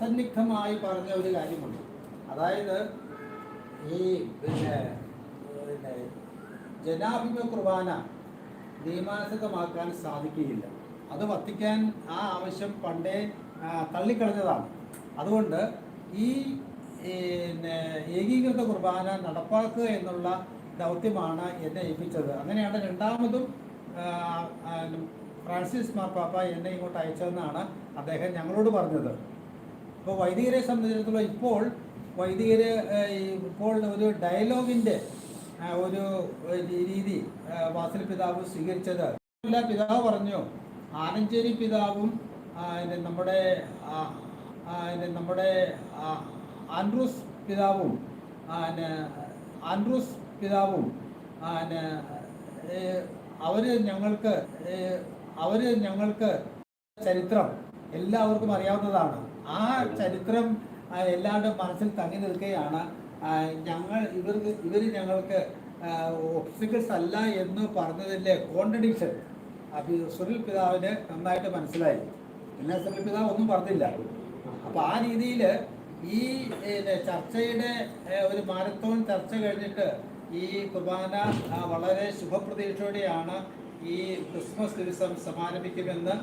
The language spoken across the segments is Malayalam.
അസന്നിഗ്ധമായി പറഞ്ഞ ഒരു കാര്യമുണ്ട്. അതായത് ഈ പിന്നെ പിന്നെ ജനാഭിമുഖ കുർബാന നിയമാനുസൃതമാക്കാൻ സാധിക്കുകയില്ല. അത് വത്തിക്കാൻ ആ ആവശ്യം പണ്ടേ തള്ളിക്കളഞ്ഞതാണ്. അതുകൊണ്ട് ഈ പിന്നെ ഏകീകൃത കുർബാന നടപ്പാക്കുക എന്നുള്ള ദൗത്യമാണ് എന്നെ ഏൽപ്പിച്ചത്. അങ്ങനെയാണ് രണ്ടാമതും ഫ്രാൻസിസ് മാർപ്പാപ്പ എന്നെ ഇങ്ങോട്ട് അയച്ചതെന്നാണ് അദ്ദേഹം ഞങ്ങളോട് പറഞ്ഞത്. ഇപ്പോൾ വൈദികരെ സംബന്ധിച്ചിടത്തോളം ഇപ്പോൾ വൈദികർ ഇപ്പോൾ ഒരു ഡയലോഗിന്റെ ഒരു രീതി വാസൽ പിതാവ് സ്വീകരിച്ചത്. എല്ലാ പിതാവ് പറഞ്ഞു ആനഞ്ചേരി പിതാവും നമ്മുടെ നമ്മുടെ ആൻഡ്രൂസ് പിതാവും ആൻഡ്രൂസ് പിതാവും അവർ ഞങ്ങൾക്ക് അവർ ഞങ്ങൾക്ക് ചരിത്രം എല്ലാവർക്കും അറിയാവുന്നതാണ്. ആ ചരിത്രം എല്ലാവരുടെ മനസ്സിൽ തങ്ങി നിൽക്കുകയാണ്. ഞങ്ങൾ ഇവർക്ക് ഇവർ ഞങ്ങൾക്ക് ഒബ്സ്റ്റിക്കിൾസ് അല്ല എന്ന് പറഞ്ഞതിന്റെ കോൺട്രഡിക്ഷൻ അത് സുനിൽ പിതാവിന് നന്നായിട്ട് മനസ്സിലായി. പിന്നെ സുനിൽ പിതാവ് ഒന്നും പറഞ്ഞില്ല. അപ്പോൾ ആ രീതിയിൽ ഈ ചർച്ചയുടെ ഒരു മാരത്തോൺ ചർച്ച കഴിഞ്ഞിട്ട് ഈ കുർബാന വളരെ ശുഭപ്രതീക്ഷയോടെയാണ് ഈ ക്രിസ്മസ് ദിവസം സമാരംഭിക്കുമെന്ന്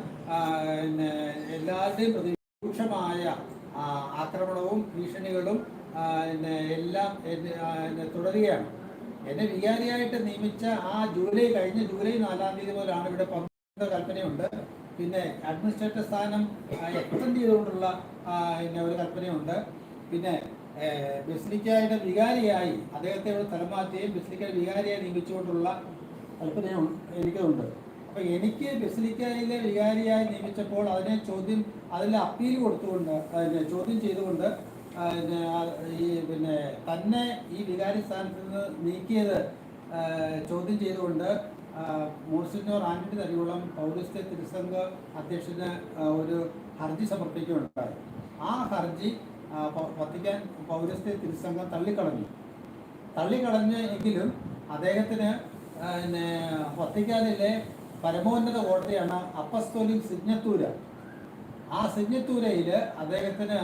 എല്ലാവരുടെയും പ്രതീക്ഷമായ ആ, ആക്രമണവും ഭീഷണികളും പിന്നെ എല്ലാം തുടരുകയാണ്. എന്നെ വികാരിയായിട്ട് നിയമിച്ച ആ ജൂലൈ കഴിഞ്ഞ ജൂലൈ നാലാം തീയതി മുതലാണ് ഇവിടെ കൽപ്പനയുണ്ട്. പിന്നെ അഡ്മിനിസ്ട്രേറ്റർ സ്ഥാനം എക്സ്റ്റൻഡ് ചെയ്തുകൊണ്ടുള്ള പിന്നെ ഒരു കൽപ്പനയുണ്ട്. പിന്നെ ബിസ്ലിക്കായുടെ വികാരിയായി അദ്ദേഹത്തെ ഇവിടെ സ്ഥലം മാറ്റുകയും ബെസ്ലിക്കയുടെ വികാരിയായി നിയമിച്ചുകൊണ്ടുള്ള കൽപ്പനയും എനിക്കുണ്ട്. അപ്പൊ എനിക്ക് ബിസ്ലിക്കയിലെ വികാരിയായി നിയമിച്ചപ്പോൾ അതിനെ ചോദ്യം അതിൽ അപ്പീൽ കൊടുത്തുകൊണ്ട് പിന്നെ ചോദ്യം ചെയ്തുകൊണ്ട് പിന്നെ ഈ പിന്നെ തന്നെ ഈ വികാരി സ്ഥാനത്ത് നിന്ന് നീക്കിയത് ചോദ്യം ചെയ്തുകൊണ്ട് ആ, മോൺസിഞ്ഞോർ ആന്റണി തരികുളം പൗരസ്ത്യ തിരുസംഘ അധ്യക്ഷന് ഒരു ഹർജി സമർപ്പിക്കുകയുണ്ടായി. ആ ഹർജി വത്തിക്കാൻ പൗരസ്ത്യ തിരുസംഘം തള്ളിക്കളഞ്ഞു. തള്ളിക്കളഞ്ഞ് എങ്കിലും അദ്ദേഹത്തിന് പിന്നെ വത്തിക്കാനിലെ പരമോന്നത കോടതിയാണ് അപ്പസ്തോലിക് സിഗ്നത്തൂര. ആ സിഞ്ഞത്തൂരയിൽ അദ്ദേഹത്തിന്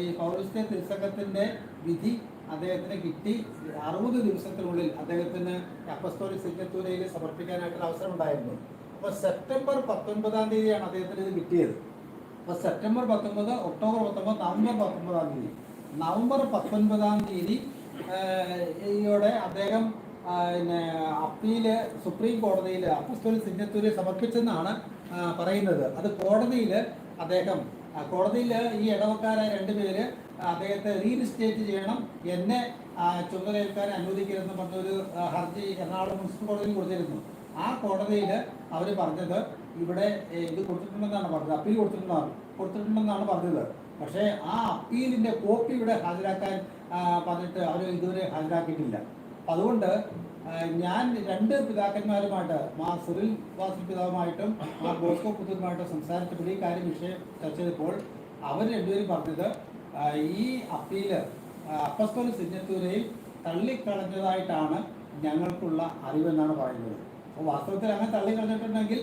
ഈ പൗരസ്ത്യ തിരുസംഘത്തിന്റെ വിധി അദ്ദേഹത്തിന് കിട്ടി. അറുപത് ദിവസത്തിനുള്ളിൽ അദ്ദേഹത്തിന് അപ്പസ്തോലി സിഞ്ഞത്തൂരയിൽ സമർപ്പിക്കാനായിട്ടൊരു അവസരം ഉണ്ടായിരുന്നു അപ്പോൾ സെപ്റ്റംബർ പത്തൊൻപതാം തീയതിയാണ് അദ്ദേഹത്തിന് ഇത് കിട്ടിയത്. അപ്പോൾ സെപ്റ്റംബർ പത്തൊമ്പത് ഒക്ടോബർ പത്തൊമ്പത് നവംബർ പത്തൊമ്പതാം തീയതി. നവംബർ പത്തൊൻപതാം തീയതി അദ്ദേഹം പിന്നെ അപ്പീൽ സുപ്രീം കോടതിയിൽ അപ്പസ്തോലി സിഗ്നത്തൂര് സമർപ്പിച്ചെന്നാണ് പറയുന്നത്. അത് കോടതിയിൽ അദ്ദേഹം. കോടതിയിൽ ഈ ഇടവക്കാരെ രണ്ടുപേര് അദ്ദേഹത്തെ റീഇൻസ്റ്റേറ്റ് ചെയ്യണം. എന്നെ ചുമതലയേൽക്കാൻ അനുവദിക്കരുതെന്ന് പറഞ്ഞൊരു ഹർജി എറണാകുളം മുനിസിപ്പൽ കോടതിയിൽ കൊടുത്തിരുന്നു. ആ കോടതിയിൽ അവർ പറഞ്ഞത് ഇവിടെ ഇത് കൊടുത്തിട്ടുണ്ടെന്നാണ് പറഞ്ഞത്. അപ്പീൽ കൊടുത്തിട്ടുണ്ടെന്നാണ് കൊടുത്തിട്ടുണ്ടെന്നാണ് പറഞ്ഞത്. പക്ഷേ ആ അപ്പീലിന്റെ കോപ്പി ഇവിടെ ഹാജരാക്കാൻ പറഞ്ഞിട്ട് അവർ ഇതുവരെ ഹാജരാക്കിയിട്ടില്ല. അതുകൊണ്ട് ഞാൻ രണ്ട് പിതാക്കന്മാരുമായിട്ട് മാ സുറിൽ വാസു പിതാവുമായിട്ടും മാ ബോസ്കോ പുത്തൂരുമായിട്ടും സംസാരിച്ചപ്പോൾ ഈ കാര്യം വിഷയം ചർച്ച ചെയ്തപ്പോൾ അവർ രണ്ടുപേരും പറഞ്ഞത് ഈ അപ്പീൽ അപ്പസ്തോല സിഗ്നത്തൂരയിൽ തള്ളിക്കളഞ്ഞതായിട്ടാണ് ഞങ്ങൾക്കുള്ള അറിവെന്നാണ് പറയുന്നത്. അപ്പോൾ വാസ്തവത്തിൽ അങ്ങനെ തള്ളിക്കളഞ്ഞിട്ടുണ്ടെങ്കിൽ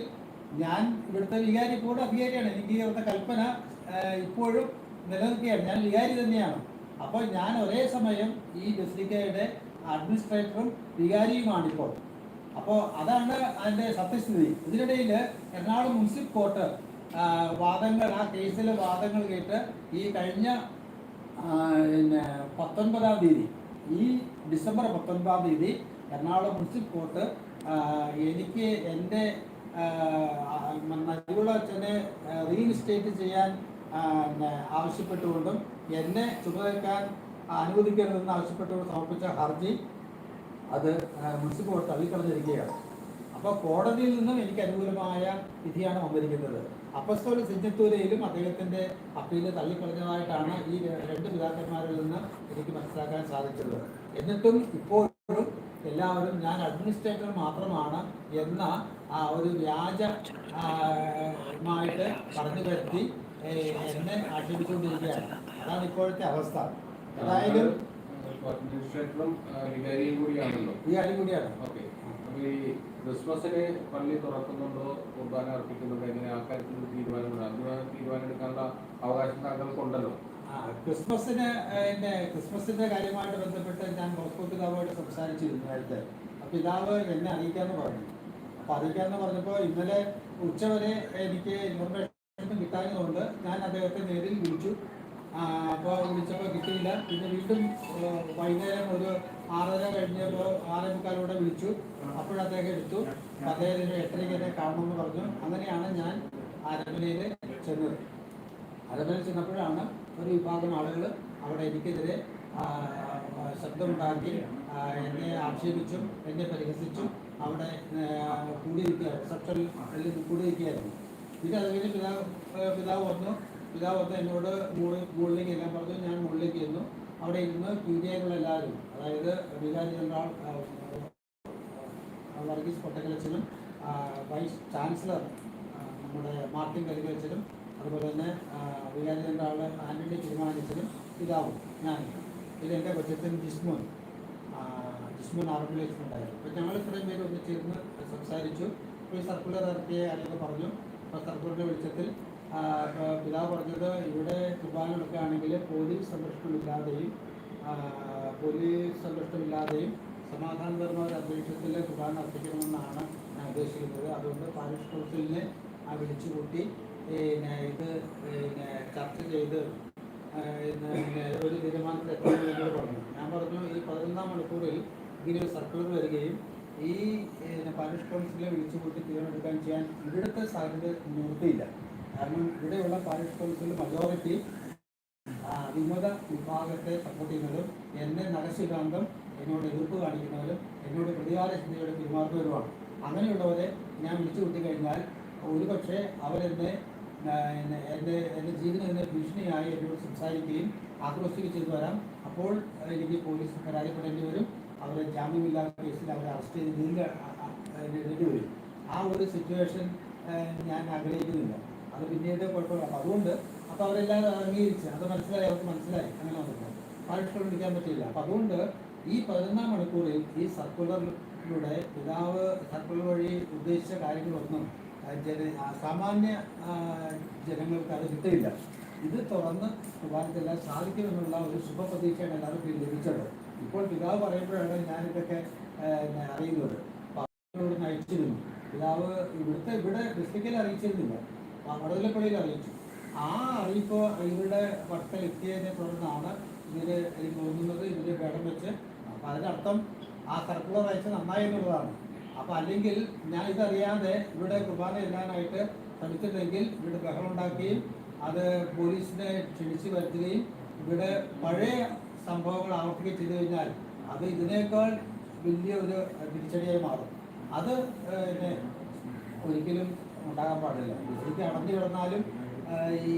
ഞാൻ ഇവിടുത്തെ വികാരി കൂടെ അധികാരിയാണ്. എനിക്ക് ഇവിടുത്തെ കൽപ്പന ഇപ്പോഴും നിലനിൽക്കുകയാണ്. ഞാൻ വികാരി തന്നെയാണ്. അപ്പോൾ ഞാൻ ഒരേ സമയം ഈ ബസിലിക്കയുടെ അഡ്മിനിസ്ട്രേറ്ററും വികാരിയുമാണിപ്പോൾ. അപ്പോൾ അതാണ് അതിന്റെ സത്യസ്ഥിതി. ഇതിനിടയിൽ എറണാകുളം മുനിസിപ്പൽ കോർട്ട് വാദങ്ങൾ ആ കേസിലെ വാദങ്ങൾ കേട്ട് ഈ കഴിഞ്ഞ പിന്നെ പത്തൊൻപതാം തീയതി ഈ ഡിസംബർ പത്തൊൻപതാം തീയതി എറണാകുളം മുനിസിപ്പൽ കോർട്ട് എനിക്ക് എന്റെ നരികുള അച്ഛനെ റീഇൻസ്റ്റേറ്റ് ചെയ്യാൻ ആവശ്യപ്പെട്ടുകൊണ്ടും എന്നെ ചുമതലക്കാൻ അനുവദിക്കരുതെന്ന് ആവശ്യപ്പെട്ടുകൊണ്ട് സമർപ്പിച്ച ഹർജി അത് മുനിസിപ്പൽ കോടതി തള്ളിക്കളഞ്ഞിരിക്കുകയാണ്. അപ്പോൾ കോടതിയിൽ നിന്നും എനിക്ക് അനുകൂലമായ വിധിയാണ് വന്നിരിക്കുന്നത്. അപ്പസ്തോല സിജ്ഞത്തൂരയിലും അദ്ദേഹത്തിന്റെ അപ്പീൽ തള്ളിക്കളഞ്ഞതായിട്ടാണ് ഈ രണ്ട് പിതാക്കന്മാരിൽ നിന്ന് എനിക്ക് മനസ്സിലാക്കാൻ സാധിച്ചത് എന്നിട്ടും ഇപ്പോഴും എല്ലാവരും ഞാൻ അഡ്മിനിസ്ട്രേറ്റർ മാത്രമാണ് എന്ന ഒരു വ്യാജ ആ, പറഞ്ഞു വരുത്തി എന്നെ ആക്ഷേപിച്ചുകൊണ്ടിരിക്കുകയാണ്. അതാണ് ഇപ്പോഴത്തെ അവസ്ഥ. വികാരിയും കൂടിയാണല്ലോ. ഈ അടി കൂടിയാണ്. ഓക്കെ. ഈ ക്രിസ്മസിന് പള്ളി തുറക്കുന്നുണ്ടോ? കുർബാന അർപ്പിക്കുന്നുണ്ടോ? എങ്ങനെ ആ കാര്യത്തിൽ ഒരു തീരുമാനമുണ്ട്. അതിന് തീരുമാനം എടുക്കാനുള്ള അവകാശം താങ്കൾക്കുണ്ടല്ലോ. ക്രിസ്മസിന് പിന്നെ ക്രിസ്മസിന്റെ കാര്യമായിട്ട് ബന്ധപ്പെട്ട് ഞാൻ ബോസ്കോ പിതാവുമായിട്ട് സംസാരിച്ചിരുന്നു നേരത്തെ പിതാവ് എന്നെ അറിയിക്കാന്ന് പറഞ്ഞു. അപ്പൊ അറിയിക്കാന്ന് പറഞ്ഞപ്പോൾ ഇന്നലെ ഉച്ചവരെ എനിക്ക് ഇൻഫർമേഷൻ കിട്ടാഞ്ഞതുകൊണ്ട് ഞാൻ അദ്ദേഹത്തെ നേരിൽ വിളിച്ചു. അപ്പോൾ വിളിച്ചപ്പോൾ കിട്ടിയില്ല. പിന്നെ വീണ്ടും വൈകുന്നേരം ഒരു ആറര കഴിഞ്ഞപ്പോൾ ആറേ മുക്കാലോടെ വിളിച്ചു. അപ്പോഴദ്ദേഹം എടുത്തു. അദ്ദേഹത്തിന് എട്ടരയ്ക്ക് എന്നെ കാണണമെന്ന് പറഞ്ഞു. അങ്ങനെയാണ് ഞാൻ അരമനയിൽ ചെന്നത്. അരമനയിൽ ചെന്നപ്പോഴാണ് ഒരു വിഭാഗം ആളുകൾ അവിടെ എനിക്കെതിരെ ശബ്ദമുണ്ടാക്കി എന്നെ ആക്ഷേപിച്ചും എന്നെ പരിഹസിച്ചും അവിടെ കൂടിയിരിക്കുകയായിരുന്നു. കൂടിയിരിക്കുക റിസപ്ഷനിൽ കൂടിയിരിക്കുകയായിരുന്നു. പിന്നെ അതുകഴിഞ്ഞ് പിതാവ് പിതാവ് വന്നു. പിതാവ് വന്ന് എന്നോട് മുകളിലേക്ക് എല്ലാം പറഞ്ഞു. ഞാൻ മുകളിലേക്ക് ചെന്നു. അവിടെ ഇരുന്ന് പി എല്ലാവരും അതായത് വികാരി ജനറൽ വർഗീസ് പൊട്ടക്കലച്ചനും വൈസ് ചാൻസലർ നമ്മുടെ മാർട്ടിൻ കരികലച്ചനും അതുപോലെ തന്നെ വികാരി ജനറൽ ആന്റണി തീരുമാനിച്ചനും പിതാവും ഞാൻ ഇത് എന്റെ കൊച്ചച്ഛൻ ജിസ്മോൻ. ജിസ്മോൻ ആർബുലേഷൻ ഉണ്ടായിരുന്നു അപ്പോൾ ഞങ്ങൾ ഇത്രയും പേര് ഒന്ന് ചേർന്ന് സംസാരിച്ചു. ഒരു സർക്കുലർ ഇറക്കിയ അല്ലെങ്കിൽ പറഞ്ഞു. അപ്പോൾ സർക്കുലറിന്റെ വെളിച്ചത്തിൽ പിതാവ് പറഞ്ഞത് ഇവിടെ കുർബാന എടുക്കുകയാണെങ്കിൽ പോലീസ് സംരക്ഷണമില്ലാതെയും പോലീസ് സംരക്ഷണമില്ലാതെയും സമാധാനപരമായ ഒരു അന്തരീക്ഷത്തിൽ കുർബാന അർപ്പിക്കണമെന്നാണ് ഞാൻ ഉദ്ദേശിക്കുന്നത്. അതുകൊണ്ട് പാരിഷ് കൗൺസിലിനെ ആ വിളിച്ചു കൂട്ടി പിന്നെ ഇത് പിന്നെ ചർച്ച ചെയ്ത് ഒരു തീരുമാനത്തിൽ എത്താൻ പറഞ്ഞു. ഞാൻ പറഞ്ഞു ഈ പതിനൊന്നാം മണിക്കൂറിൽ ഇങ്ങനെ ഒരു സർക്കുലർ വരികയും ഈ പാരിഷ് കൗൺസിലെ വിളിച്ചു കൂട്ടി തീരുമാനമെടുക്കാൻ ചെയ്യാൻ ഇവിടുത്തെ സാഹചര്യം നിവൃത്തിയില്ല. കാരണം ഇവിടെയുള്ള പാരിഷ് കൗൺസിൽ മജോറിറ്റി വിമത വിഭാഗത്തെ സപ്പോർട്ട് ചെയ്യുന്നവരും എന്നെ നരശികാന്തം എന്നോട് എതിർപ്പ് കാണിക്കുന്നവരും എന്നോട് പ്രതികാര ചിന്തയോടെ പെരുമാറുന്നവരുമാണ് അങ്ങനെയുള്ളവരെ ഞാൻ വിളിച്ചു കൂട്ടിക്കഴിഞ്ഞാൽ ഒരുപക്ഷെ അവരെന്നെ എന്റെ എന്റെ ജീവന് തന്നെ ഭീഷണിയായി എന്നോട് സംസാരിക്കുകയും ആക്രോശിക്കുകയും ചെയ്തു വരാം അപ്പോൾ എനിക്ക് പോലീസ് പരാതിപ്പെടേണ്ടി വരും അവരെ ജാമ്യമില്ലാത്ത കേസിൽ അവരെ അറസ്റ്റ് ചെയ്ത് ഇടേണ്ടി വരും ആ ഒരു സിറ്റുവേഷൻ ഞാൻ ആഗ്രഹിക്കുന്നില്ല അത് പിന്നീട് കുഴപ്പമില്ല. അപ്പം അതുകൊണ്ട് അപ്പോൾ അവരെല്ലാവരും അംഗീകരിച്ച് അത് മനസ്സിലായി അവർക്ക് മനസ്സിലായി. അങ്ങനെ വന്നിട്ടുണ്ട്. പാരിഷ്കരണം പിടിക്കാൻ പറ്റില്ല അപ്പം അതുകൊണ്ട് ഈ പതിനൊന്നാം മണിക്കൂറിൽ ഈ സർക്കുലറിലൂടെ പിതാവ് സർക്കുലർ വഴി ഉദ്ദേശിച്ച കാര്യങ്ങളൊന്നും ജന സാമാന്യ ജനങ്ങൾക്ക് അത് കിട്ടിയില്ല. ഇത് തുറന്ന് കുർബാനക്കെല്ലാം സാധിക്കുമെന്നുള്ള ഒരു ശുഭപ്രതീക്ഷയാണ് എല്ലാവർക്കും ലഭിച്ചത്. ഇപ്പോൾ പിതാവ് പറയുമ്പോഴാണ് ഞാനിതൊക്കെ അറിയുന്നത്. പാർട്ടിയോട് നയിച്ചിരുന്നു പിതാവ് ഇവിടുത്തെ ഇവിടെ ഡിസ്ട്രിക്റ്റിൽ അറിയിച്ചിരുന്നില്ല. വടതലപ്പള്ളിയിൽ അറിയിച്ചു. ആ അറിയിപ്പ് ഇവരുടെ പക്കൽ എത്തിയതിനെ തുടർന്നാണ് ഇവർ തോന്നുന്നത് ഇവർ പേടം വെച്ച്. അപ്പം അതിനർത്ഥം ആ സർക്കുലർ അയച്ച് നന്നായി എന്നുള്ളതാണ്. അപ്പം അല്ലെങ്കിൽ ഞാൻ ഇതറിയാതെ ഇവിടെ കുർബാന ചെല്ലാനായിട്ട് ശ്രമിച്ചിട്ടുണ്ടെങ്കിൽ ഇവിടെ ബഹളമുണ്ടാക്കുകയും അത് പോലീസിനെ ക്ഷണിച്ചു വരുത്തുകയും ഇവിടെ പഴയ സംഭവങ്ങൾ ആവർത്തിക്കുകയും ചെയ്തു കഴിഞ്ഞാൽ അത് ഇതിനേക്കാൾ വലിയ ഒരു തിരിച്ചടിയായി മാറും. അത് ഒരിക്കലും ഉണ്ടാകാൻ പാടില്ല. ശരിക്കും അടഞ്ഞു കിടന്നാലും ഈ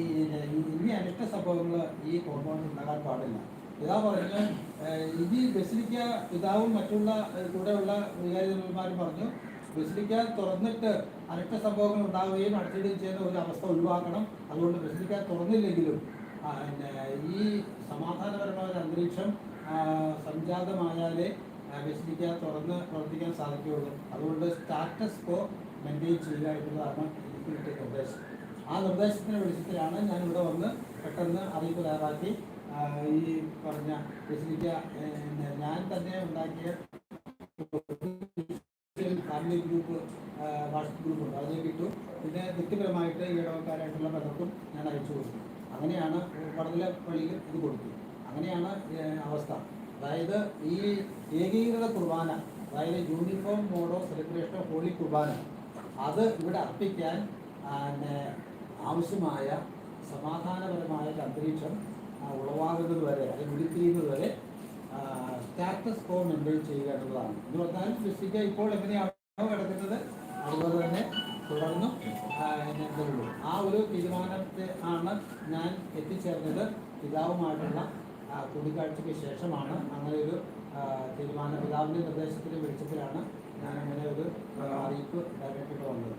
ഇനി അനിഷ്ട സംഭവങ്ങൾ ഈ കോമ്പൗണ്ട് ഉണ്ടാകാൻ പാടില്ല. ഇതാ പറഞ്ഞ് ഇനി ബസിലിക്ക പിതാവും മറ്റുള്ള കൂടെയുള്ള വികാരിമാരും പറഞ്ഞു ബസിലിക്ക തുറന്നിട്ട് അനിഷ്ട സംഭവങ്ങൾ ഉണ്ടാവുകയും അടച്ചിടുകയും ചെയ്യുന്ന ഒരു അവസ്ഥ ഒഴിവാക്കണം. അതുകൊണ്ട് ബസിലിക്ക തുറന്നില്ലെങ്കിലും ഈ സമാധാനപരമായ ഒരു അന്തരീക്ഷം സംജാതമായാലേ ബസിലിക്ക തുറന്ന് പ്രവർത്തിക്കാൻ സാധിക്കുകയുള്ളൂ. അതുകൊണ്ട് സ്റ്റാറ്റസ് കോ മെയിന്റെയിൻ ചെയ്യുക എന്നുള്ളതാണ് ഇപ്പോഴത്തെ നിർദ്ദേശം. ആ നിർദ്ദേശത്തിന്റെ വെളിച്ചത്തിലാണ് ഞാൻ ഇവിടെ വന്ന് പെട്ടെന്ന് അറിയിപ്പ് തയ്യാറാക്കി ഈ പറഞ്ഞ ബസിലിക്ക ഞാൻ തന്നെ ഉണ്ടാക്കിയ ഫാമിലി ഗ്രൂപ്പ് വാട്സപ്പ് ഗ്രൂപ്പ് ഉണ്ട്. അതിലേക്ക് ഇട്ടു പിന്നെ വ്യക്തിപരമായിട്ട് ഈ ഇടവക്കാരായിട്ടുള്ള പലർക്കും ഞാൻ അയച്ചു കൊടുത്തു. അങ്ങനെയാണ് വടതല പള്ളിയിൽ ഇത് കൊടുത്തു അങ്ങനെയാണ് അവസ്ഥ. അതായത് ഈ ഏകീകൃത കുർബാന അതായത് uniform mode of celebration holy കുർബാന അത് ഇവിടെ അർപ്പിക്കാൻ ആവശ്യമായ സമാധാനപരമായ ഒരു അന്തരീക്ഷം ഉളവാകുന്നത് വരെ അത് വിളിപ്പിക്കുന്നത് വരെ സ്റ്റാറ്റസ് കോ മെയിന്റെയിൻ ചെയ്യുക എന്നുള്ളതാണ്. എന്ന് പറഞ്ഞാൽ ഫിസിക്ക ഇപ്പോൾ എങ്ങനെയാണോ കിടക്കുന്നത് അതുപോലെ തന്നെ തുടർന്നും ഇങ്ങനെ ആ ഒരു തീരുമാനത്തെ ആണ് ഞാൻ എത്തിച്ചേർന്നത് പിതാവുമായിട്ടുള്ള കൂടിക്കാഴ്ചയ്ക്ക് ശേഷമാണ്. അങ്ങനെ ഒരു തീരുമാനം പിതാവിന്റെ നിർദ്ദേശത്തിന്റെ വെളിച്ചത്തിലാണ് ഞാൻ അങ്ങനെ ഒരു അറിയിപ്പ് ഡയറക്റ്റ് വന്നത്.